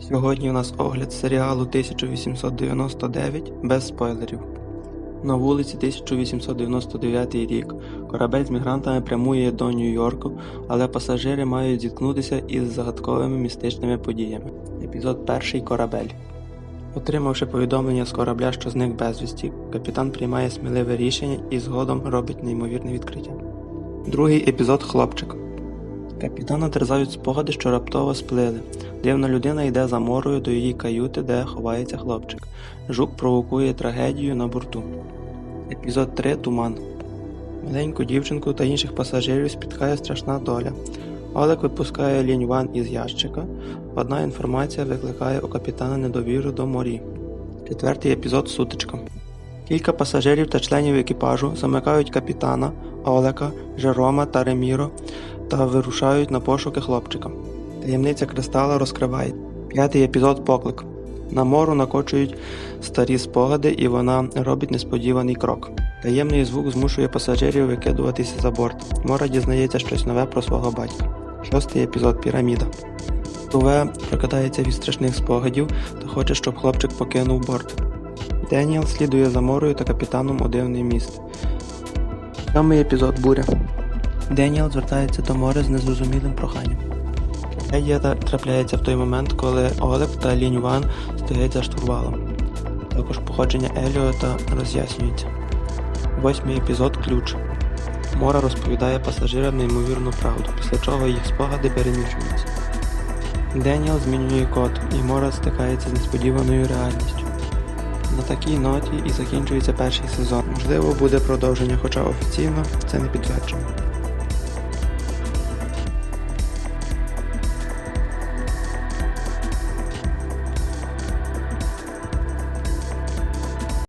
Сьогодні у нас огляд серіалу 1899 без спойлерів. На вулиці 1899 рік. Корабель з мігрантами прямує до Нью-Йорку, але пасажири мають зіткнутися із загадковими містичними подіями. Епізод перший корабель. Отримавши повідомлення з корабля, що зник безвісті, капітан приймає сміливе рішення і згодом робить неймовірне відкриття. Другий епізод хлопчик. Капітана терзають спогади, що раптово сплили. Дивна людина йде за морою до її каюти, де ховається хлопчик. Жук провокує трагедію на борту. Епізод 3 Туман. Маленьку дівчинку та інших пасажирів спіткає страшна доля. Олег випускає лінь ван із ящика. Одна інформація викликає у капітана недовіру до морі. Четвертий епізод Сутичка. Кілька пасажирів та членів екіпажу замикають капітана, Олека, Жерома та Реміро та вирушають на пошуки хлопчика. Таємниця кристала розкриває. П'ятий епізод Поклик. На мору накочують старі спогади, і вона робить несподіваний крок. Таємний звук змушує пасажирів викидуватися за борт. Мора дізнається щось нове про свого батька. Шостий епізод Піраміда. Туве прокидається від страшних спогадів та хоче, щоб хлопчик покинув борт. Деніел слідує за морою та капітаном у дивний міст. Сьомий епізод Буря. Деніел звертається до моря з незрозумілим проханням. Трагедія трапляється в той момент, коли Олег та Лінь Ван стоять за штурвалом. Також походження Еліота роз'яснюється. Восьмий епізод Ключ. Мора розповідає пасажирам неймовірну правду, після чого їх спогади переміщуються. Деніел змінює код, і Мора стикається з несподіваною реальністю. На такій ноті і закінчується перший сезон. Можливо, буде продовження, хоча офіційно це не підтверджено.